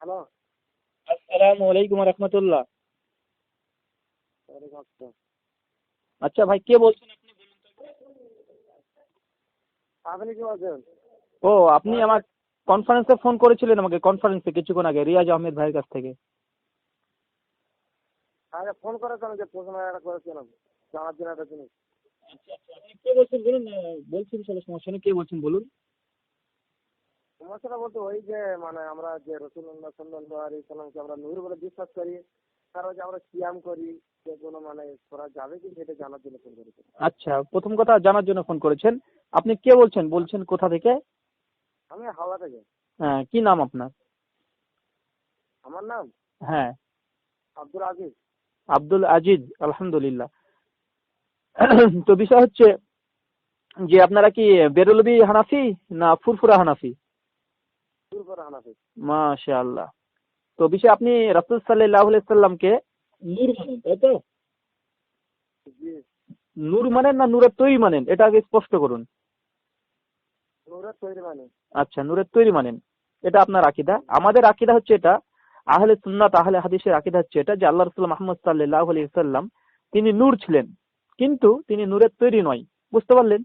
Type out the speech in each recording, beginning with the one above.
Hello. আসসালামু আলাইকুম রহমতুল্লাহ। আচ্ছা ভাই কে বলছেন আপনি বলুন তো আপনি কি বলছেন? ও আপনি আমার কনফারেন্সে ফোন করেছিলেন আমাকে কনফারেন্সে কিছুক্ষণ আগে রিয়াজ আহমেদ ভাইয়ের কাছ থেকে। আগে ফোন করেছিলাম যে প্রশ্ন করেছিলাম জানার জন্য। একটা জিনিস আচ্ছা আচ্ছা। আপনি কে বলছেন বলুন সমস্যা নেই কে বলছেন বলুন? সমস্যাটা বলতে ওই যে মানে আমরা যে রসুল্লাহ সাল্লাহ আলী সাল্লামকে আমরা নূর বলে বিশ্বাস করি আমরা সিয়াম করি সেগুলো মানে করা যাবে কি সেটা জানার জন্য ফোন করেছি আচ্ছা প্রথম কথা জানার জন্য ফোন করেছেন। আপনি কে বলছেন? বলছেন কোথা থেকে? আমি হাওড়া থেকে। হ্যাঁ কি নাম আপনার? আমার নাম? হ্যাঁ। আব্দুল আজিজ। আব্দুল আজিজ আলহামদুলিল্লাহ। তো বিষয় হচ্ছে যে আপনারা কি বেরলবি হানাফি না ফুরফুরা হানাফি? সুরপুর হানাফি। মাশা আল্লাহ তো বিষয় আপনি রাসুল সাল্লাহ সাল্লামকে নূর মানেন তাই তো? জি। নূর মানেন না নূরের তৈরি মানেন? এটা আগে স্পষ্ট করুন। নূরের তৈরি মানে? আচ্ছা নূরের তৈরি মানেন। এটা আপনার আকিদা। আমাদের আকিদা হচ্ছে এটা আহলে সুন্নাত আহলে হাদিসের আকিদা হচ্ছে এটা যে আল্লাহ রসুল মাহমদ সাল্লাহ আলি সাল্লাম তিনি নূর ছিলেন। কিন্তু তিনি নূরের তৈরি নয়। বুঝতে পারলেন?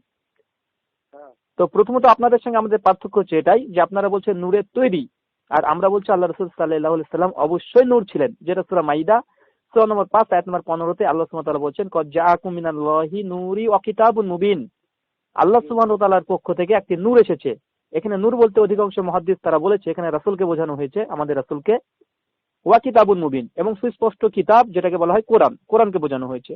হ্যাঁ। তো প্রথমত আপনাদের সঙ্গে আমাদের পার্থক্য হচ্ছে এটাই যে আপনারা বলছেন নূরের তৈরি আর আমরা বলছি আল্লাহ রসুল সাল্লাহ সাল্লাম অবশ্যই নূর ছিলেন যেটা সুরা মাইদা সুরা নম্বর পাঁচ আয়াত নম্বর পনেরোতে আল্লাহ বলছেন কজাকুমিনাল্লাহি নুরি অকিতাবুন মুবিন। আল্লাহ পক্ষ থেকে একটি নূর এসেছে। এখানে নূর বলতে অধিকাংশ মহাদ্দিস তারা বলেছে এখানে রাসূলকে বোঝানো হয়েছে আমাদের রাসূলকে ওয়া কিতাবুন মুবিন এবং সুস্পষ্ট কিতাব যেটাকে বলা হয় কোরআন কোরআনকে বোঝানো হয়েছে।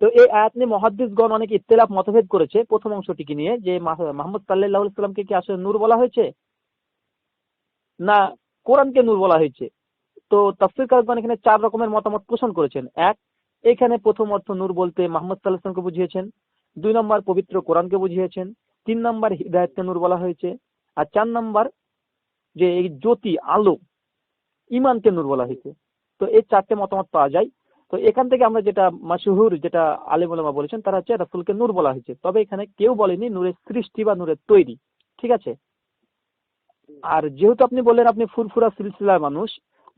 তো এই আয়াত নিয়ে মহাদ্দিসগণ অনেক ইত্তেলাফ, মতভেদ করেছে। প্রথম অংশটিকে নিয়ে যে মাহ- মোহাম্মদ সাল্লাল্লাহু আলাইহি কি আসলে নূর বলা হয়েছে? না, কোরআনকে নূর বলা হয়েছে। তো তাফসীর কারগণ এখানে চার রকমের মতামত পোষণ করেছেন। এক, এখানে প্রথম অর্থ নূর বলতে মোহাম্মদ সাল্লাল্লাহু আলাইহি সাল্লামকে বুঝিয়েছেন। দুই নম্বর, পবিত্র কোরআনকে বুঝিয়েছেন। তিন নম্বর, হৃদায়তকে নূর বলা হয়েছে। আর চার নম্বর, যে এই জ্যোতি, আলো ইমানকে নূর বলা হয়েছে। তো এই চারটে মতামত পাওয়া যায়। তো এখান থেকে আমরা যেটা মাসহুর যেটা আলিম ওলামা বলেছেন, তারা হচ্ছে রাসূলকে নূর বলা হয়েছে। তবে এখানে কেউ বলেনি নূরের সৃষ্টি বা নূরের তৈরি। ঠিক আছে? আর যেহেতু আপনি বললেন আপনি ফুরফুরা সিলসিলার মানুষ,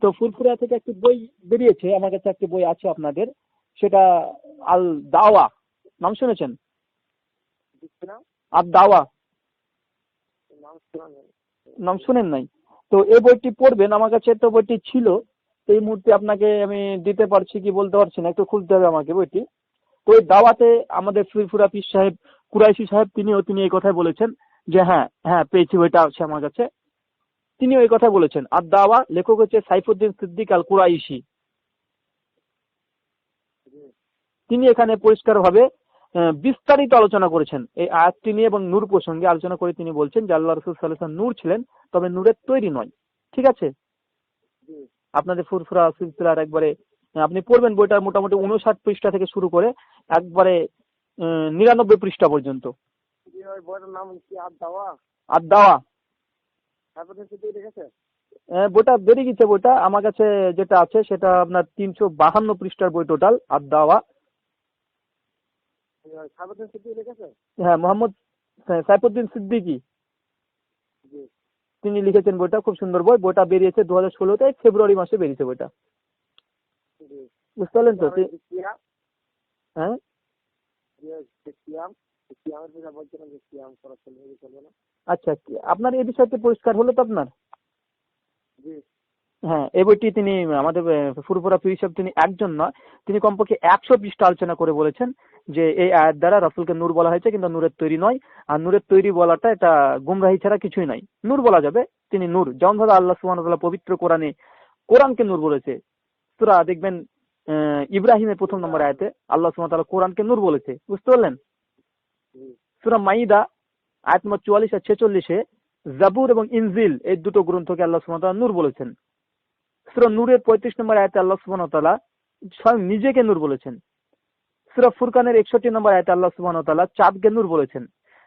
তো ফুরফুরা থেকে একটি বই বেরিয়েছে, আমার কাছে একটি বই আছে আপনাদের, সেটা আল দাওয়া নাম শুনেছেন? আর দাওয়া নাম শোনা শুনেন নাই। তো এই বইটি পড়বেন, আমার কাছে তো বইটি ছিল। এই মুহূর্তে আপনাকে আমি দিতে পারছি কি বলতে পারছি না, একটু খুলতে হবে আমাকে বইটি। তো ওই দাওয়াতে আমাদের পীর সাহেব, কুরাইশি সাহেব, তিনিও, তিনি এই কথাই বলেছেন যে হ্যাঁ হ্যাঁ পেয়েছি বইটা আছে আমার কাছে। তিনিও এই কথা বলেছেন। আর দাওয়া, লেখক হচ্ছে সাইফুদ্দিন সিদ্দিক আল কুরাইশি তিনি এখানে পরিষ্কারভাবে বিস্তারিত আলোচনা করেছেন। এই আয়াতটি নিয়ে এবং নূর প্রসঙ্গে আলোচনা করে তিনি বলছেন যে আল্লাহ রসুল সাল্লাহ নূর ছিলেন, তবে নূরের তৈরি নয়। ঠিক আছে? আপনাদের ফুরফুরা সিলসিলার একবারে আপনি পড়বেন বইটা মোটামুটি উনষাট পৃষ্ঠা থেকে শুরু করে একবারে নিরানব্বই পৃষ্ঠা পর্যন্ত। আর দাওয়া আহ, বইটা বেরিয়ে গেছে বইটা। আমার কাছে যেটা আছে সেটা আপনার তিনশো বাহান্ন পৃষ্ঠার বই টোটাল আর দাওয়া হ্যাঁ মোহাম্মদ সা- সাইফুদ্দিন সিদ্দিকী। তিনি লিখেছেন বইটা খুব সুন্দর বই। বইটা বেরিয়েছে দু হাজার ষোলোতে ফেব্রুয়ারি মাসে বেরিয়েছে বইটা। বুঝতে পারলেন তো? হ্যাঁ? আচ্ছা কি- আপনার এই বিষয়টি পরিষ্কার হলো তো আপনার? হ্যাঁ এই বইটি তিনি, আমাদের ফুরফুরা পীর সাহেব তিনি একজন নয়, তিনি কমপক্ষে একশো পৃষ্ঠা আলোচনা করে বলেছেন যে এই আয়াত দ্বারা রাসূলকে নূর বলা হয়েছে, কিন্তু নূরের তৈরি নয়, আর নূরের তৈরি বলাটা এটা গুমরাহি ছাড়া কিছুই নয় নূর বলা যাবে, তিনি নূর। যেমন ভাবে আল্লাহ তাআলা পবিত্র কোরআনে, কোরআনকে নূর বলেছে। সূরা দেখবেন ইব্রাহিমের প্রথম নম্বর আয়াতে আল্লাহ তাআলা কোরআনকে নূর বলেছে। বুঝতে পারলেন? সূরা মাইদা, আয়াত নম্বর চুয়াল্লিশ আর ছেচল্লিশে জাবুর এবং ইনজিল, এই দুটো গ্রন্থকে আল্লাহ তাআলা নূর বলেছেন। সূরা নূরের পঁয়ত্রিশ নম্বর আয়াতে আল্লাহ তাআলা স্বয়ং নিজেকে নূর বলেছেন। সূরা ফুরকানের একষট্টি নম্বর আয়াতে আল্লাহ সুবহানাহু ওয়া তাআলা চাঁদকে নূর বলেছেন।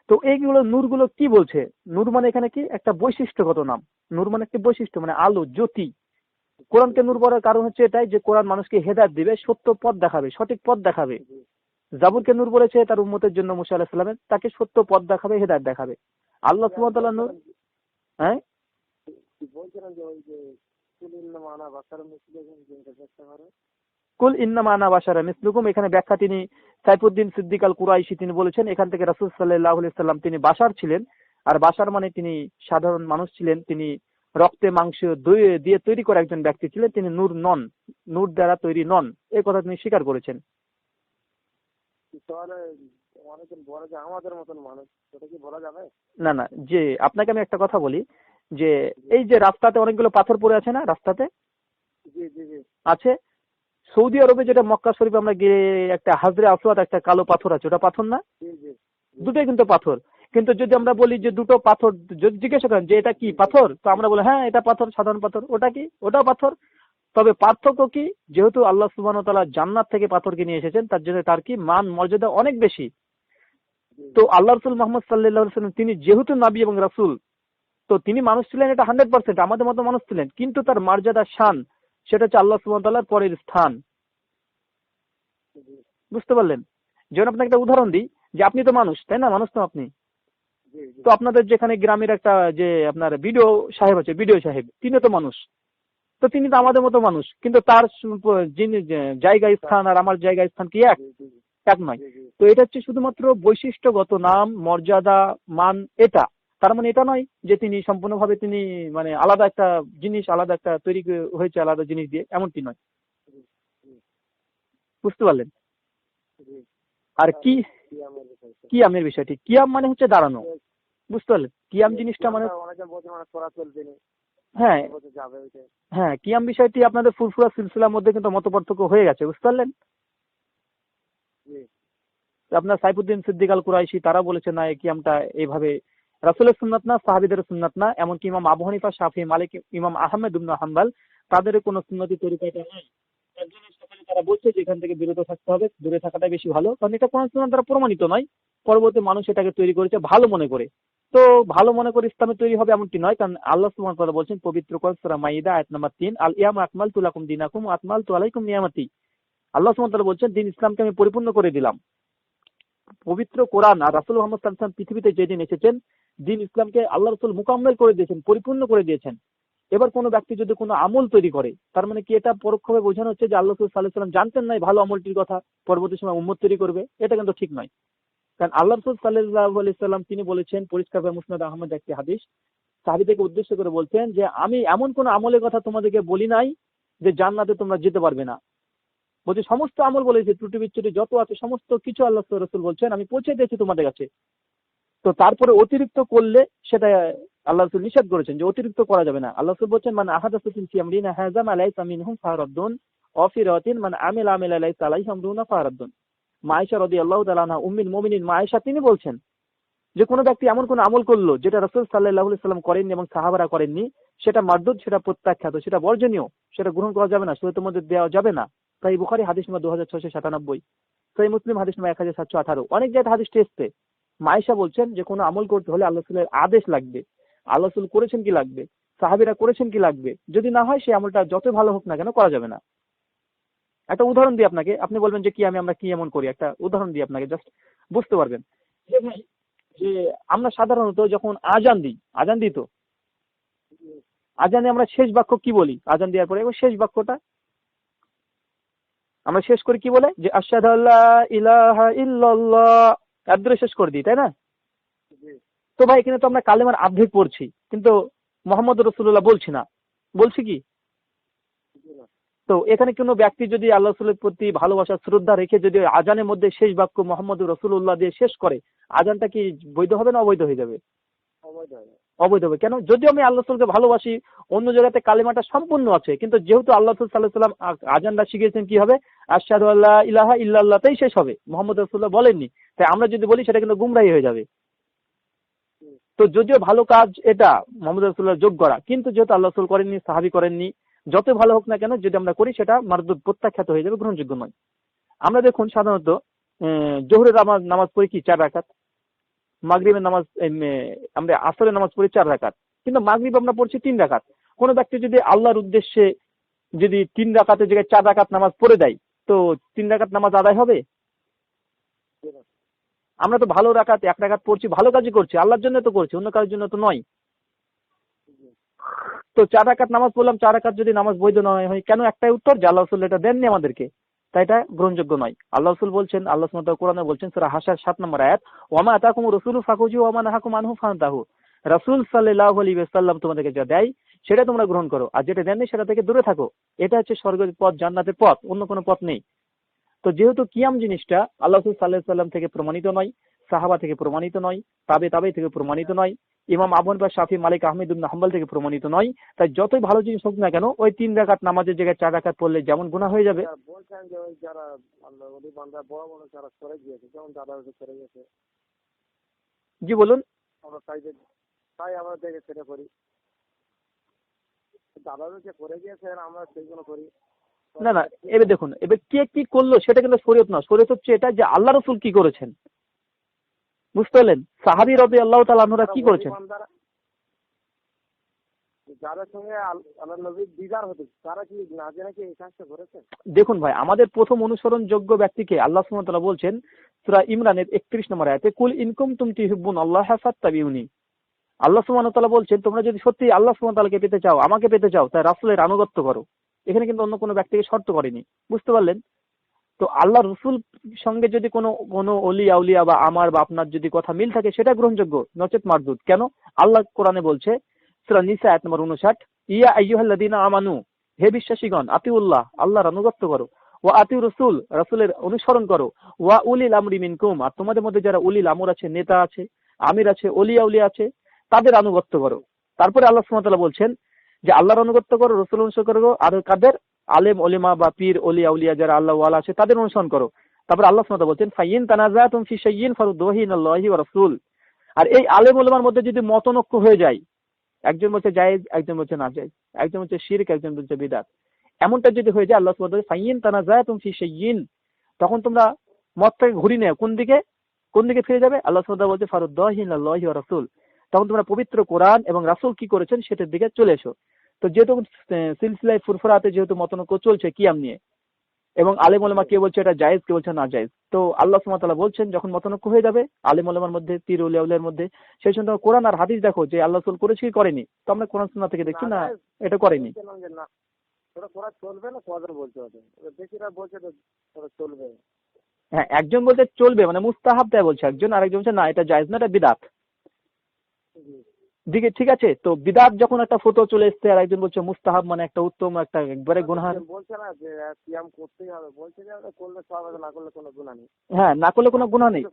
তো এইগুলো নূরগুলো কি বলছে? নূর মানে এখানে কি? একটা বৈশিষ্ট্যগত নাম। নূর মানে একটি বৈশিষ্ট্য মানে আলো, জ্যোতি। কোরআনকে নূর বলার কারণ হচ্ছে এটাই যে কোরআন মানুষকে হেদায়েত দিবে, সত্য পথ দেখাবে, সঠিক পথ দেখাবে। জাবুরকে নূর বলেছে, তার উম্মতের জন্য মুসা আলাহ সাল্লামের তাকে সত্য পথ দেখাবে, হেদায়ত দেখাবে। আল্লাহ সুবহানাহু নূর হ্যাঁ? বাসার কুল ইন্নামা আনা বাশারা মিসলুকুম এখানে ব্যাখ্যা তিনি সাইফুদ্দিন সিদ্দিক আল কুরাইশি তিনি বলেছেন এখান থেকে রাসূল আলাইহি সাল্লাম তিনি বাশার ছিলেন আর বাশার মানে তিনি সাধারণ মানুষ ছিলেন তিনি রক্তে মাংস দিয়ে তৈরি করা একজন ব্যক্তি ছিলেন তিনি নূর নন নূর দ্বারা তৈরি নন এই কথা তিনি স্বীকার করেছেন। তাহলে অনেকজন বলে যে আমাদের মতন মানুষ সেটা কি বলা যাবে? না না যে আপনাকে আমি একটা কথা বলি যে এই যে রাস্তাতে অনেকগুলো পাথর পড়ে আছে না রাস্তাতে? আছে? সৌদি আরবে যেটা মক্কা শরীফ আমরা গিয়ে একটা হাজরে আসওয়াদ একটা কালো পাথর আছে ওটা পাথর না? দুটোই কিন্তু পাথর। কিন্তু যদি আমরা বলি যে দুটো পাথর যদি জিজ্ঞাসা করেন যে এটা কি পাথর? তো আমরা বলি হ্যাঁ এটা পাথর সাধারণ পাথর। ওটা কি? ওটাও পাথর। তবে পার্থক্য কি? যেহেতু আল্লাহ সুবহানাহু তালা জান্নাত থেকে পাথরকে নিয়ে এসেছেন তার জন্য তার কি মান মর্যাদা অনেক বেশি। তো আল্লাহ রসুল মোহাম্মদ সাল্লাহ সাল্লাম তিনি যেহেতু নাবি এবং রাসূল তো তিনি মানুষ ছিলেন এটা হান্ড্রেড পার্সেন্ট আমাদের মতো মানুষ ছিলেন। কিন্তু তার মর্যাদা শান সেটা হচ্ছে আল্লাহ সুবহানাহু পরের স্থান। বুঝতে পারলেন? যেমন আপনাকে একটা উদাহরণ দিই যে আপনি তো মানুষ তাই না? মানুষ তো আপনি। তো আপনাদের যেখানে গ্রামের একটা যে আপনার বিডিও সাহেব আছে বিডিও সাহেব তিনি তো মানুষ। তো তিনি তো আমাদের মতো মানুষ কিন্তু তার যিনি জায়গা স্থান আর আমার জায়গা স্থান কি এক? এক নয়। তো এটা হচ্ছে শুধুমাত্র বৈশিষ্ট্যগত নাম মর্যাদা মান এটা। তার মানে এটা নয় যে তিনি সম্পূর্ণভাবে তিনি মানে আলাদা একটা জিনিস আলাদা একটা তৈরি হয়েছে আলাদা জিনিস দিয়ে এমনটি নয়। বুঝতে পারলেন? আর কি কিয়ামের বিষয়টি কিয়াম মানে হচ্ছে দাঁড়ানো। বুঝতে পারলেন? কিয়াম জিনিসটা মানে মানে হ্যাঁ। হ্যাঁ কিয়াম বিষয়টি আপনাদের ফুরফুরা সিলসিলার মধ্যে কিন্তু মত পার্থক্য হয়ে গেছে বুঝতে পারলেন? আপনার সাইফুদ্দিন সিদ্দিক আল কুরাইশি তারা বলেছে না এই কিয়ামটা এইভাবে রাসুলের সুন্নাত না, সাহাবিদের সুন্নাত না, এমনকি ইমাম আবু হানিফা, শাফি, মালিক, ইমাম আহমেদ ইবনে হাম্বাল, তাদের কোনো সুন্নতি তরিকাটা তার বলছে যে এখান থেকে বিরত থাকতে হবে, দূরে থাকাটাই বেশি ভালো, কারণ এটা সুন্নাত দ্বারা প্রমাণিত নয়। পরবর্তী মানুষ এটাকে তৈরি করেছে ভালো মনে করে। তো ভালো মনে করে ইসলামে তৈরি হবে এমনটি নয়, কারণ আল্লাহ বলছেন, পবিত্র কোরআন সূরা মাইদা, আয়াত নাম্বার 3 আল ইয়ামা আকমালতু লাকুম দীনাকুম আল্লাহ সুবহানাহু বলছেন, দিন ইসলামকে আমি পরিপূর্ণ করে দিলাম। পবিত্র কোরআন আর রাসূল মুহাম্মদ আলাইহি পৃথিবীতে যেদিন এসেছেন দিন ইসলামকে আল্লাহ রাসূল মুকাম্মেল করে দিয়েছেন, পরিপূর্ণ করে দিয়েছেন। এবার কোনো ব্যক্তি যদি কোনো আমল তৈরি করে, তার মানে কি এটা পরোক্ষভাবে বোঝানো হচ্ছে যে আল্লাহ আলাইহি ওয়াসাল্লাম জানতেন না ভালো আমলটির কথা, পরবর্তী সময় উম্মত তৈরি করবে, এটা কিন্তু ঠিক নয়। কারণ আল্লাহ রাসূল আলাইহি সাল্লাম তিনি বলেছেন পরিষ্কারভাবে মুসনাদ আহমদ একটি হাদিস, সাহাবীদেরকে উদ্দেশ্য করে বলছেন যে, আমি এমন কোন আমলের কথা তোমাদেরকে বলি নাই যে জান্নাতে তোমরা যেতে পারবে না। বলছে, সমস্ত আমল বলেছে, ত্রুটি বিচ্ছুটি যত আছে, সমস্ত কিছু আল্লাহ রসুল বলছেন, আমি পৌঁছে দিয়েছি তোমাদের কাছে। তো তারপরে অতিরিক্ত করলে সেটা আল্লাহ রসুল নিষেধ করেছেন যে অতিরিক্ত করা যাবে না। আল্লাহ রসুল বলছেন মানে আহাদাসুন সিয়ামরিনা হাজাম আলাইসা মিনহুম ফারাদ্দুন অফি রাতিন মানে আমিল আমিল আলাইসা আলাইহি আমরুনা ফারাদ্দুন মায়েশা রাদিয়াল্লাহু তাআলা আনহা উম্মিল মুমিনিন মায়েশা, তিনি বলছেন যে কোনো ব্যক্তি এমন কোন আমল করল যেটা রাসূল আলাইহি সাল্লাম করেননি এবং সাহাবারা করেননি, সেটা মারদুদ, সেটা প্রত্যাখ্যাত, সেটা বর্জনীয়, সেটা গ্রহণ করা যাবে না শরীয়তের মধ্যে দেওয়া যাবে না। তাই বুখারী হাদিস নম্বর দু হাজার ছয়শো সাতানব্বই তাই মুসলিম হাদিস নম্বর এক হাজার সাতশো আঠারো। অনেক জায়গায় হাদিসটি এসছে। মায়েশা বলছেন যে, কোনো আমল করতে হলে আল্লাহ রসুলের আদেশ লাগবে। আল্লাহ রসুল করেছেন কি লাগবে? সাহাবিরা করেছেন কি লাগবে? যদি না হয় সেই আমলটা যত ভালো হোক না কেন করা যাবে না। একটা উদাহরণ দিই আপনাকে। আপনি বলবেন যে, কি আমি আমরা কি এমন করি? একটা উদাহরণ দিই আপনাকে জাস্ট বুঝতে পারবেন। যে আমরা সাধারণত যখন আজান দিই আজান দিই তো? আজানে আমরা শেষ বাক্য কি বলি? আজান দেওয়ার পরে শেষ বাক্যটা। আমরা শেষ করি কি বলে? যে আশাদ ইলাহা ইল্লাল্লাহ। ধরে শেষ করে দিই তাই না? তো ভাই এখানে তো আমরা কালেমার অর্ধেক পড়ছি কিন্তু মোহাম্মদ রসুল্লাহ বলছি না। বলছি কি? তো এখানে কোনো ব্যক্তি যদি আল্লাহ রসুলের প্রতি ভালোবাসা শ্রদ্ধা রেখে যদি আজানের মধ্যে শেষ বাক্য মোহাম্মদ রসুল্লাহ দিয়ে শেষ করে আজানটা কি বৈধ হবে না অবৈধ হয়ে যাবে? অবৈধ হবে। কেন? যদিও আমি আল্লাহ রসুলকে ভালোবাসি অন্য জায়গাতে কালেমাটা সম্পূর্ণ আছে কিন্তু যেহেতু আল্লাহ রসুল সাল্লাহ সাল্লাম আজানটা শিখিয়েছেন কি হবে? আশহাদু আল্লাহ ইলাহা ইল্লাল্লাহতেই শেষ হবে। মোহাম্মদ রসুল্লাহ বলেননি। তাই আমরা যদি বলি সেটা কিন্তু গুমরাহি হয়ে যাবে। তো যদিও ভালো কাজ এটা মোহাম্মদ রসুল্লাহ যোগ করা কিন্তু যেহেতু আল্লাহ রসুল করেননি, সাহাবি করেননি, যত ভালো হোক না কেন, যদি আমরা করি সেটা মারদুদ প্রত্যাখ্যাত হয়ে যাবে গ্রহণযোগ্য নয় আমরা দেখুন সাধারণত জোহরের নামাজ নামাজ পড়ি কি? চার রাকাত। মাগরিবের নামাজ আমরা আসরের নামাজ পড়ি চার রাকাত। কিন্তু মাগরিব আমরা পড়ছি তিন রাকাত। কোনো ব্যক্তি যদি আল্লাহর উদ্দেশ্যে যদি তিন রাকাতের জায়গায় চার রাকাত নামাজ পড়ে দেয়, তো তিন রাকাত নামাজ আদায় হবে? আমরা তো ভালো রাখাত এক রাখাত পড়ছি, ভালো কাজই করছি, আল্লাহর জন্য তো করছি, অন্য কাজের জন্য তো নয়। তো চার রাকাত নামাজ পড়লাম, চার রাকাত যদি নামাজ বৈধ নয় হয়, কেন একটাই উত্তর যে আল্লাহ রসুল এটা দেননি আমাদেরকে? তাই এটা গ্রহণযোগ্য নয়। আল্লাহ রসুল বলছেন, আল্লাহ সুমত কোরআনে বলছেন, সুরা হাসার সাত নম্বর আয়াত ওমা আতাকুম রসুল ফাকুজি ওমা নাহাকুম আনহু ফান্তাহু। রাসূল সাল্লাল্লাহু আলাইহি ওয়াসাল্লাম তোমাদেরকে যা দেয়, সেটা তোমরা গ্রহণ করো। আর যেটা দেননি, সেটা থেকে দূরে থাকো। এটা হচ্ছে স্বর্গের পথ, জান্নাতের পথ, অন্য কোনো পথ নেই। তো যেহেতু কিয়াম জিনিসটা আল্লাহ সাল্লাহ সাল্লাম থেকে প্রমাণিত নয় সাহাবা থেকে প্রমাণিত নয় তাবে তাবে থেকে প্রমাণিত নয় ইমাম আবন বা শাফি মালিক আহমেদ উল্লাহ হাম্বল থেকে প্রমাণিত নয় তাই যতই ভালো জিনিস হোক না কেন ওই তিন রাকাত নামাজের জায়গায় চার রাকাত পড়লে যেমন গুনাহ হয়ে যাবে। বলছেন যে ওই যারা বড় বড় যারা সরে গিয়েছে যেমন দাদা সরে গেছে। জি বলুন। আমরা তাই আমরা দেখে সেটা করি। দাদা যে করে গিয়েছেন আমরা সেইগুলো করি। না না এবার দেখুন এবার কে কি করল সেটা কিন্তু শরীয়ত না শরীয়ত হচ্ছে এটা যে আল্লাহ রসুল কি করেছেন? বুঝতে পারলেন? সাহাবি রবি আল্লাহ তালা কি করেছেন? দেখুন ভাই আমাদের প্রথম অনুসরণযোগ্য ব্যক্তিকে আল্লাহ বলছেন সুরা ইমরানের একত্রিশ নম্বর আয়াতে কুল ইনকুম তুম তিহিব্বুন আল্লাহ ফাত্তাবিউনি। আল্লাহ সুবহানাহু বলছেন তোমরা যদি সত্যি আল্লাহ সুবহানাহু পেতে চাও আমাকে পেতে চাও তাই রাসূলের আনুগত্য করো। এখানে কিন্তু অন্য কোনো ব্যক্তিকে শর্ত করেনি। বুঝতে পারলেন? তো আল্লাহ রসুল সঙ্গে যদি কোনো কোনো অলি, আউলিয়া বা আমার বা আপনার যদি কথা মিল থাকে, সেটা গ্রহণযোগ্য, নচেত মারদুদ। কেন? আল্লাহ কোরআনে বলছে নিসা আয়াত নম্বর 59 ইয়া আমানু, হে বিশ্বাসীগণ আল্লাহর আনুগত্য করো, ওয়া আতিউ রসুল, রাসূলের অনুসরণ করো, ওয়া উলিল আমরি মিনকুম, আর তোমাদের মধ্যে যারা উলিল আমর আছে, নেতা আছে, আমির আছে অলিয়া উলিয়া আছে, তাদের আনুগত্য করো। তারপরে আল্লাহ ওয়া বলছেন যে আল্লাহর আনুগত্য করো রসুল অনুসরণ করো আর কাদের? আলেম, ওলেমা বা পীর অলিয়া উলিয়া যারা আল্লাহ ওয়ালা আছে, তাদের অনুসরণ করো। তারপর আল্লাহ তাআলা বলছেন, ফাইন তানাজাতুম ফি শাইইন ফারুদ্দুহি ইলাল্লাহি ওয়া রাসূল। আর এই আলেম ওলেমার মধ্যে যদি মতনৈক্য হয়ে যায়, একজন বলছে জায়েজ, একজন বলছে না জায়েজ, একজন বলছে শিরক, একজন বলছে বিদাত। এমনটা যদি হয়ে যায়, আল্লাহ সুবহানাহু ফাইন তানাজাতুম ফি শাইইন। তখন তোমরা মতটাকে ঘুরিয়ে নেও, কোন দিকে? কোন দিকে ফিরে যাবে? আল্লাহ সুবহানাহু বলছে, ফারুদ্দুহি ইলাল্লাহি ওয়া রাসূল। তখন তোমরা পবিত্র কোরআন এবং রাসূল কি করেছেন সেটার দিকে চলে এসো। তো যেহেতু সিলসিলায় ফুরফুরাতে যেহেতু মতনৈক্য চলছে কিয়াম নিয়ে এবং আলেম ওলামা কে বলছে এটা জায়েজ কে বলছে না জায়েজ তো আল্লাহ তাআলা বলছেন যখন মতনৈক্য হয়ে যাবে আলেম ওলামার মধ্যে পীর উলিয়া উলিয়ার মধ্যে সেই সময় তোমরা কোরআন আর হাদিস দেখো যে আল্লাহ রাসূল করেছে কি করেনি। তো আমরা কোরআন সুন্নাহ থেকে দেখছি না এটা করেনি। হ্যাঁ একজন বলছে চলবে মানে মুস্তাহাব তাই বলছে একজন আরেকজন বলছে না এটা জায়েজ না এটা বিদাত। দিকে ঠিক আছে? তো বিদাত যখন একটা ফটো চলে এসছে আর একজন বলছে মুস্তাহাব মানে একটা উত্তম একটা একবারে গুনহার বলছে না যে সিয়াম করতেই হবে। বলছে যে করলে সব হবে না করলে কোনো গুণা নেই। হ্যাঁ না করলে কোনো গুনাহ নেই।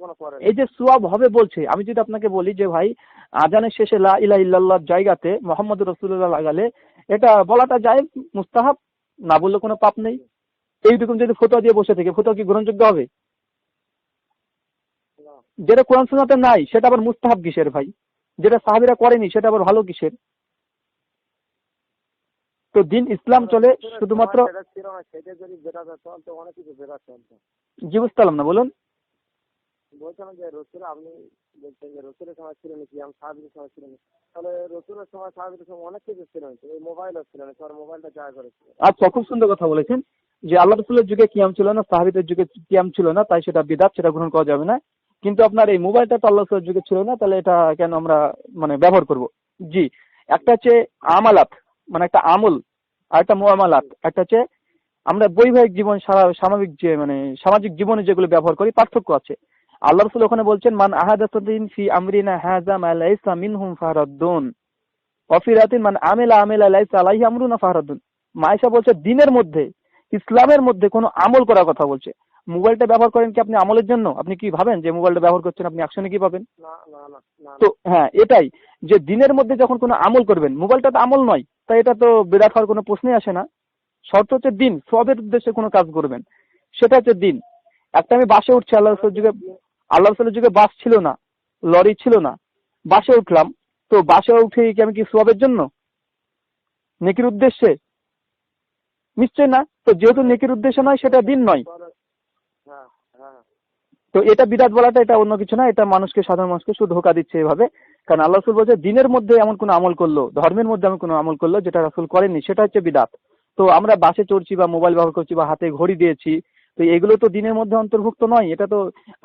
এই যে সোয়াব হবে বলছে আমি যদি আপনাকে বলি যে ভাই আজানের শেষে লা ইলাহা ইল্লাল্লাহর জায়গাতে মোহাম্মদ রসুল্লাহ লাগালে এটা বলাটা যায় মুস্তাহাব? না বললে কোনো পাপ নেই? এইরকম যদি ফতোয়া দিয়ে বসে থেকে ফতোয়া কি গ্রহণযোগ্য হবে? যেটা কোরআন সুন্নাতে নাই সেটা আবার মুস্তাহাব কিসের ভাই? যেটা সাহাবিরা করেনি সেটা আবার ভালো কিসের? তো দিন ইসলাম চলে শুধুমাত্র জি বুঝতে পারলাম না বলুন। বলছিলাম যে রসুল আপনি বলছেন যে রসুলের সময় ছিল নাকি আমি সাহাবিদের সময় ছিল তাহলে রসুলের সময় সাহাবিদের সময় অনেক কিছু ছিল না এই মোবাইলও ছিল না তোমার মোবাইলটা করেছিল আচ্ছা খুব সুন্দর কথা বলেছেন যে আল্লাহ রসুলের যুগে কিয়াম ছিল না সাহাবিদের যুগে কিয়াম ছিল না তাই সেটা বিদাত সেটা গ্রহণ করা যাবে না। কিন্তু আপনার এই মোবাইলটা তো আল্লাহ যুগে ছিল না, তাহলে এটা কেন আমরা মানে ব্যবহার করব? জি, একটা হচ্ছে আমালাত মানে একটা আমল, আর একটা মোয়ামালাত, একটা হচ্ছে আমরা বৈবাহিক জীবন, সারা- সামাজিক যে মানে সামাজিক জীবনে যেগুলো ব্যবহার করি, পার্থক্য আছে। আল্লাহ রসুল ওখানে বলছেন, মান আহাদাতুদ্দিন ফি আমরিনা হাযা মা লাইসা মিনহুম ফারাদ্দুন অফিরাতিন মান আমেলা আমেলা লাইসা আলাইহি আমরুনা ফারাদ্দুন মায়েশা বলছে, দিনের মধ্যে, ইসলামের মধ্যে কোনো আমল করার কথা বলছে। মোবাইলটা ব্যবহার করেন কি আপনি আমলের জন্য? আপনি কি ভাবেন যে মোবাইলটা ব্যবহার করছেন? আপনি অ্যাকশনে কি পাবেন? তো হ্যাঁ এটাই যে দিনের মধ্যে যখন কোনো আমল করবেন মোবাইলটা তো আমল নয় তাই এটা তো বেদাত হওয়ার কোনো প্রশ্নই আসে না। শর্ত হচ্ছে দিন সবের উদ্দেশ্যে কোনো কাজ করবেন। সেটা হচ্ছে দিন। একটা আমি বাসে উঠছি আল্লাহ রসুলের যুগে আল্লাহ রসুলের যুগে বাস ছিল না লরি ছিল না। বাসে উঠলাম তো বাসে উঠে কি আমি কি সোয়াবের জন্য? নেকির উদ্দেশ্যে? নিশ্চয় না। তো যেহেতু নেকির উদ্দেশ্যে নয় সেটা দিন নয়। তো এটা বিরাট বলাটা এটা অন্য কিছু না, এটা মানুষকে, সাধারণ মানুষকে শুধু ধোকা দিচ্ছে এভাবে। কারণ আল্লাহ রসুল বলছে, দিনের মধ্যে এমন কোনো আমল করল, ধর্মের মধ্যে এমন কোনো আমল করল যেটা রাসুল করেনি সেটা হচ্ছে বিদাত। তো আমরা বাসে চড়ছি বা মোবাইল ব্যবহার করছি বা হাতে ঘড়ি দিয়েছি, তো এগুলো তো দিনের মধ্যে অন্তর্ভুক্ত নয়, এটা তো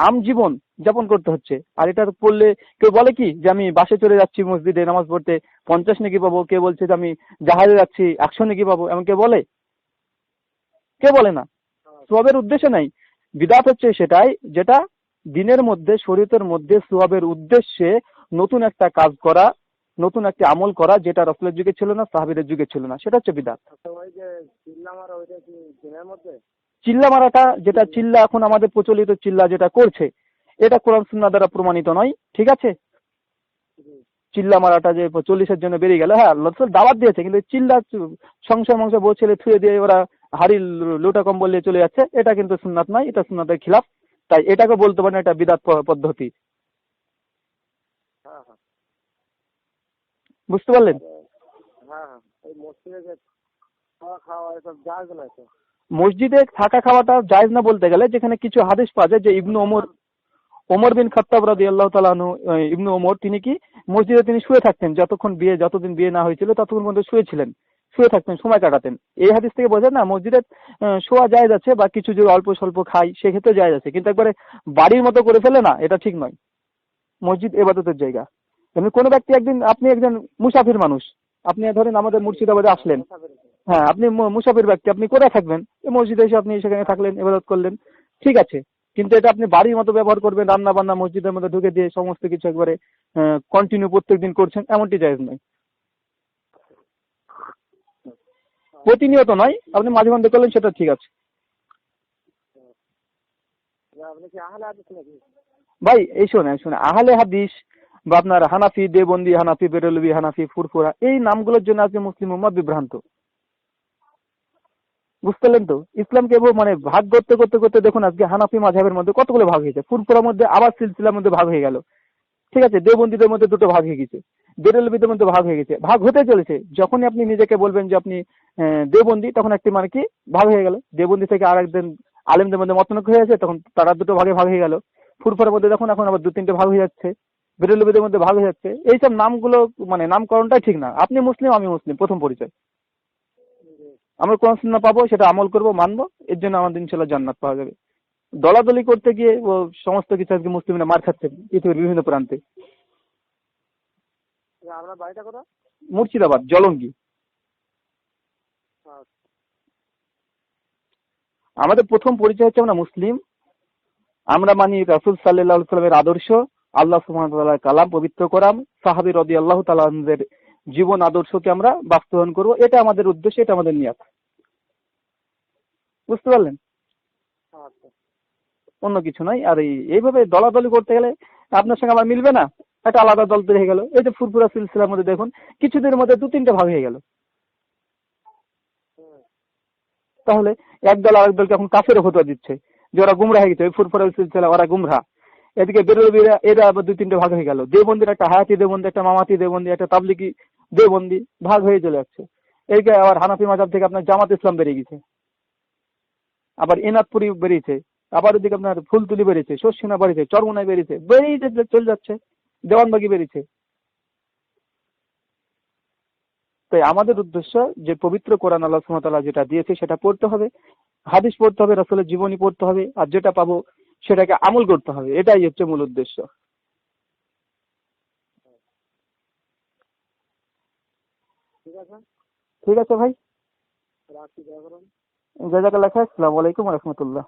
আম জীবন যাপন করতে হচ্ছে। আর এটা পড়লে কেউ বলে কি যে, আমি বাসে চলে যাচ্ছি মসজিদে নামাজ পড়তে, পঞ্চাশ নাকি পাবো? কে বলছে যে, আমি জাহাজে যাচ্ছি, একশো নাকি পাবো? এমন কে বলে? কে বলে না। সবের উদ্দেশ্য নাই। বিদাত হচ্ছে সেটাই যেটা দিনের মধ্যে শরীয়তের মধ্যে সোয়াবের উদ্দেশ্যে নতুন একটা কাজ করা নতুন একটা আমল করা যেটা রসুলের যুগে ছিল না সাহাবিদের যুগে ছিল না। সেটা হচ্ছে বিদাত। আচ্ছা চিল্লা মারাটা যেটা চিল্লা এখন আমাদের প্রচলিত চিল্লা যেটা করছে এটা কোরআন সুন্নাহ দ্বারা প্রমাণিত নয় ঠিক আছে? চিল্লা মারাটা যে চল্লিশের জন্য বেরিয়ে গেল হ্যাঁ রসুল দাওয়াত দিয়েছে কিন্তু চিল্লা সংসার মংসার বউ ছেলে থুয়ে দিয়ে ওরা হাড়ি লোটা কম্বল নিয়ে চলে যাচ্ছে এটা কিন্তু সুন্নাত নয় এটা সুন্নাতের খিলাফ। তাই এটাকে বলতে পারেন এটা বিদাত পদ্ধতি। হ্যাঁ হ্যাঁ। বুঝতে পারলেন? হ্যাঁ মসজিদে থাকা খাওয়াটা জায়েজ না বলতে গেলে যেখানে কিছু হাদিস পাওয়া যায় যে ইবনু ওমর ওমর বিন খাত্তাব রাদি আল্লাহ তালানু ইবনু ওমর তিনি কি মসজিদে তিনি শুয়ে থাকতেন যতক্ষণ বিয়ে যতদিন বিয়ে না হয়েছিল ততক্ষণ পর্যন্ত শুয়েছিলেন। শুয়ে থাকতেন, সময় কাটাতেন। এই হাদিস থেকে বোঝা না, মসজিদে শোয়া যায় যাচ্ছে বা কিছু যদি অল্প স্বল্প খাই সেক্ষেত্রে যায় যাচ্ছে কিন্তু একবারে বাড়ির মতো করে ফেলে না, এটা ঠিক নয়। মসজিদ এবাদতের জায়গা। এমনি কোনো ব্যক্তি একদিন, আপনি একজন মুসাফির মানুষ, আপনি ধরেন আমাদের মুর্শিদাবাদে আসলেন। হ্যাঁ আপনি মুসাফির ব্যক্তি, আপনি কোথায় থাকবেন? এই মসজিদে এসে আপনি সেখানে থাকলেন, এবাদত করলেন। ঠিক আছে। কিন্তু এটা আপনি বাড়ির মতো ব্যবহার করবেন রান্না বান্না মসজিদের মধ্যে ঢুকে দিয়ে সমস্ত কিছু একবারে কন্টিনিউ প্রত্যেক দিন করছেন, এমনটি জায়েজ নয়। প্রতিনিয়ত নয় আপনি মাঝে মধ্যে করলেন সেটা ঠিক আছে। ভাই এই শোনে শোনে আহলে হাদিস বা আপনার হানাফি দেবন্দি হানাফি বেরলবি হানাফি ফুরফুরা এই নামগুলোর জন্য আজকে মুসলিম উম্মত বিভ্রান্ত। বুঝতে পারলেন তো? ইসলামকে মানে ভাগ করতে করতে করতে দেখুন আজকে হানাফি মাঝহের মধ্যে কতগুলো ভাগ হয়েছে। ফুরফুরার মধ্যে আবার সিলসিলার মধ্যে ভাগ হয়ে গেল। ঠিক আছে দেবন্দীদের মধ্যে দুটো ভাগ হয়ে গেছে। বেরলবিদের মধ্যে ভাগ হয়ে গেছে। ভাগ হতে চলেছে। যখনই আপনি নিজেকে বলবেন যে আপনি দেবন্দী, তখন একটি মানে কি? ভাগ হয়ে গেল। দেবন্দী থেকে আর একদিন আলেমদের মধ্যে মতনৈক্য হয়ে আছে তখন তারা দুটো ভাগে ভাগ হয়ে গেল। ফুরফুরার মধ্যে দেখুন এখন আবার দু তিনটে ভাগ হয়ে যাচ্ছে। বেরলবিদের মধ্যে ভাগ হয়ে যাচ্ছে। এইসব নামগুলো মানে নামকরণটাই ঠিক না। আপনি মুসলিম, আমি মুসলিম, প্রথম পরিচয়। আমরা কোন সুন্না পাবো, সেটা আমল করব, মানবো। এর জন্য আমাদের ইনশাল্লাহ জান্নাত পাওয়া যাবে। দলাদলি করতে গিয়ে সমস্ত কিছু আজকে মুসলিমরা মার খাচ্ছে পৃথিবীর বিভিন্ন প্রান্তে। আপনার বাড়িটা কোথায়? মুর্শিদাবাদ জলঙ্গি। আচ্ছা। আমাদের প্রথম পরিচয় হচ্ছে আমরা মুসলিম। আমরা মানি রাসুল সাল্লাহ সাল্লামের আদর্শ। আল্লাহ সুহামতাল্লাহ কালাম পবিত্র করাম সাহাবি রদি আল্লাহ তালাদের জীবন আদর্শকে আমরা বাস্তবায়ন করব। এটা আমাদের উদ্দেশ্য এটা আমাদের নিয়াত। বুঝতে পারলেন? আচ্ছা। অন্য কিছু নয়। আর এই এইভাবে দলাদলি করতে গেলে আপনার সঙ্গে আমার মিলবে না? একটা আলাদা দল তৈরি হয়ে গেল। এই যে ফুরফুরা সিলসিলার মধ্যে দেখুন, কিছুদিনের মধ্যে দু তিনটে ভাগ হয়ে গেল। তাহলে এক দল আরেক দলকে এখন কাফের ফতোয়া দিচ্ছে, যে ওরা গুমরা হয়ে গেছে, ওই ফুরফুরা সিলসিলা, ওরা গুমরা। এদিকে বেরোবীরা এরা আবার দুই তিনটে ভাগ হয়ে গেল। দেবন্দির একটা হায়াতি দেবন্দি একটা মামাতি দেবন্দি একটা তাবলিকি দেবন্দি ভাগ হয়ে চলে যাচ্ছে এদিকে আবার হানাফি মাজাব থেকে আপনার জামাত ইসলাম বেরিয়ে গেছে। আবার এনাদপুরি বেরিয়েছে, আবার ওদিকে আপনার ফুলতুলি বেরিয়েছে শস্যিনা বেরিয়েছে চরমুনায় বেরিয়েছে, বেরিয়ে চলে যাচ্ছে। দেওয়ানবাগি বেরিয়েছে। তাই আমাদের উদ্দেশ্য যে পবিত্র কোরআন আল্লাহ সুমতাল্লাহ যেটা দিয়েছে সেটা পড়তে হবে হাদিস পড়তে হবে রসলের জীবনী পড়তে হবে আর যেটা পাবো সেটাকে আমল করতে হবে। এটাই হচ্ছে মূল উদ্দেশ্য। ঠিক আছে? ঠিক আছে ভাই? জাজাকাল্লাহ আসসালামু আলাইকুম রহমতুল্লাহ।